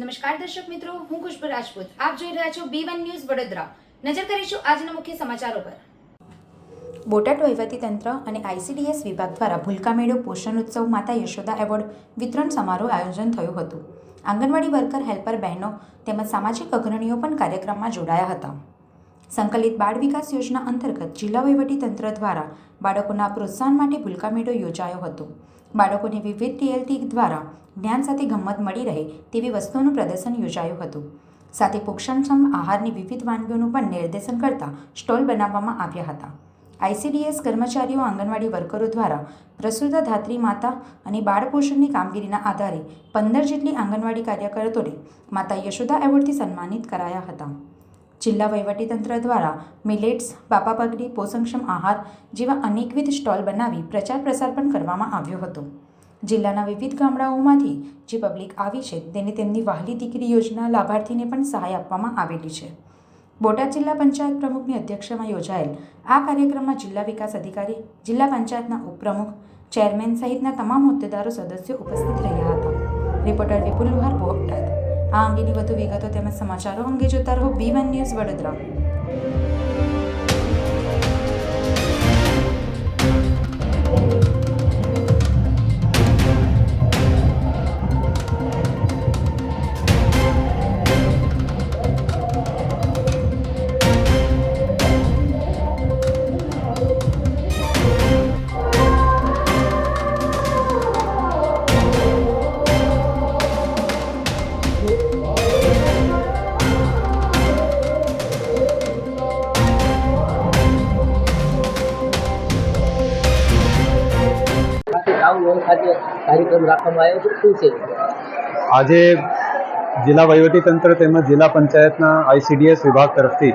નમસ્કાર દર્શક મિત્રો, હું ખુશ્બુ રાજપૂત. આપ જોઈ રહ્યા છો બી વન ન્યૂઝ વડોદરા. નજર કરીશું આજના મુખ્ય સમાચારો પર. બોટાદ વહીવટીતંત્ર અને આઈસીડીએસ વિભાગ દ્વારા ભૂલકા મેળો પોષણ ઉત્સવ માતા યશોદા એવોર્ડ વિતરણ સમારોહ આયોજન થયું હતું. આંગણવાડી વર્કર, હેલ્પર બહેનો તેમજ સામાજિક અગ્રણીઓ પણ કાર્યક્રમમાં જોડાયા હતા. સંકલિત બાળ વિકાસ યોજના અંતર્ગત જિલ્લા વહીવટીતંત્ર દ્વારા બાળકોના પ્રોત્સાહન માટે ભૂલકા મેળો યોજાયો હતો. બાળકોને વિવિધ ટીએલટી દ્વારા જ્ઞાન સાથે ગમ્મત મળી રહે તેવી વસ્તુઓનું પ્રદર્શન યોજાયું હતું. સાથે પોષણક્ષમ આહારની વિવિધ વાનગીઓનું પણ નિર્દેશન કરતા સ્ટોલ બનાવવામાં આવ્યા હતા. આઈસીડીએસ કર્મચારીઓ, આંગણવાડી વર્કરો દ્વારા પ્રસૂતા ધાત્રી માતા અને બાળ પોષણની કામગીરીના આધારે પંદર જેટલી આંગણવાડી કાર્યકર્તોને માતા યશોદા એવોર્ડથી સન્માનિત કરાયા હતા. જિલ્લા વહીવટીતંત્ર દ્વારા મિલેટ્સ, બાપા પગડી, પોષણક્ષમ આહાર જેવા અનેકવિધ સ્ટોલ બનાવી પ્રચાર પ્રસાર પણ કરવામાં આવ્યો હતો. જિલ્લાના વિવિધ ગામડાઓમાંથી જે પબ્લિક આવી છે, તેને તેમની વહાલી દીકરી યોજના લાભાર્થીને પણ સહાય આપવામાં આવેલી છે. બોટાદ જિલ્લા પંચાયત પ્રમુખની અધ્યક્ષમાં યોજાયેલ આ કાર્યક્રમમાં જિલ્લા વિકાસ અધિકારી, જિલ્લા પંચાયતના ઉપપ્રમુખ, ચેરમેન સહિતના તમામ હોદ્દેદારો, સદસ્યો ઉપસ્થિત રહ્યા હતા. રિપોર્ટર વિપુલ લુહાર, બોટાદ. આ અંગેની વધુ વિગતો તેમજ સમાચારો અંગે જોતા રહો બી વન ન્યૂઝ વડોદરા. આજે જિલ્લા વહીવટીતંત્ર તેમજ જિલ્લા પંચાયતના આઈસીડીએસ વિભાગ તરફથી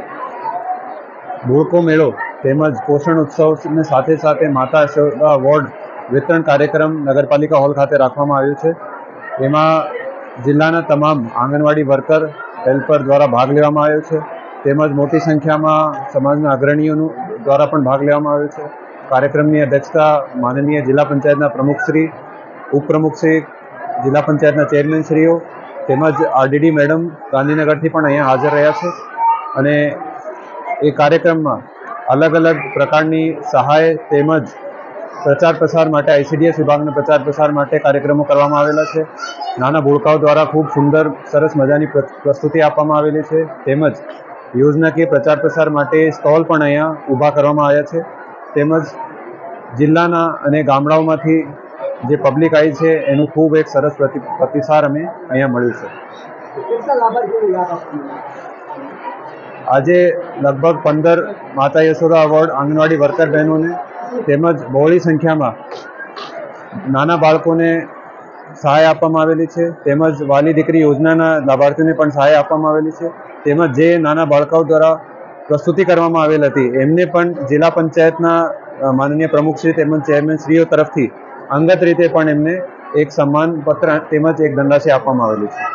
ભૂળકો મેળો તેમજ પોષણ ઉત્સવને સાથે સાથે માતા યશોદા વોર્ડ વિતરણ કાર્યક્રમ નગરપાલિકા હોલ ખાતે રાખવામાં આવ્યો છે. એમાં જિલ્લાના તમામ આંગણવાડી વર્કર, હેલ્પર દ્વારા ભાગ લેવામાં આવ્યો છે. તેમજ મોટી સંખ્યામાં સમાજના અગ્રણીઓનું દ્વારા પણ ભાગ લેવામાં આવ્યો છે. કાર્યક્રમની અધ્યક્ષતા માનનીય જિલ્લા પંચાયતના પ્રમુખશ્રી ઉપપ્રમુખશ્રી જિલ્લા પંચાયતના ચેરમેનશ્રીઓ તેમજ આરડીડી મેડમ ગાંધીનગરથી પણ અહીંયા હાજર રહ્યા છે. અને એ કાર્યક્રમમાં અલગ અલગ પ્રકારની સહાય તેમજ પ્રચાર પ્રસાર માટે આઈસીડીએસ વિભાગના પ્રચાર પ્રસાર માટે કાર્યક્રમો કરવામાં આવેલા છે. નાના ભૂળકાઓ દ્વારા ખૂબ સુંદર, સરસ મજાની પ્ર- પ્રસ્તુતિ આપવામાં આવેલી છે. તેમજ યોજનાકીય પ્રચાર પ્રસાર માટે સ્ટોલ પણ અહીંયા ઊભા કરવામાં આવ્યા છે. તેમજ જિલ્લાના અને ગામડાઓમાંથી જે પબ્લિક આવી છે એનું ખૂબ એક સરસ પ્રતિ પ્રતિસાદ અમે અહીંયા મળ્યું છે. આજે લગભગ પંદર માતા યશોદા એવોર્ડ આંગણવાડી વર્કર બહેનોને તેમજ બહોળી સંખ્યામાં નાના બાળકોને સહાય આપવામાં આવેલી છે. તેમજ વાલી દીકરી યોજનાના લાભાર્થીઓને પણ સહાય આપવામાં આવેલી છે. તેમજ જે નાના બાળકો દ્વારા પ્રસ્તુતિ કરવામાં આવેલ હતી. એમને પણ જિલ્લા પંચાયતના માનનીય પ્રમુખશ્રી તેમજ ચેરમેન શ્રીઓ તરફથી અંગત રીતે પણ એમને એક સન્માન પત્ર તેમજ એક ધનરાશિ આપવામાં આવેલી છે.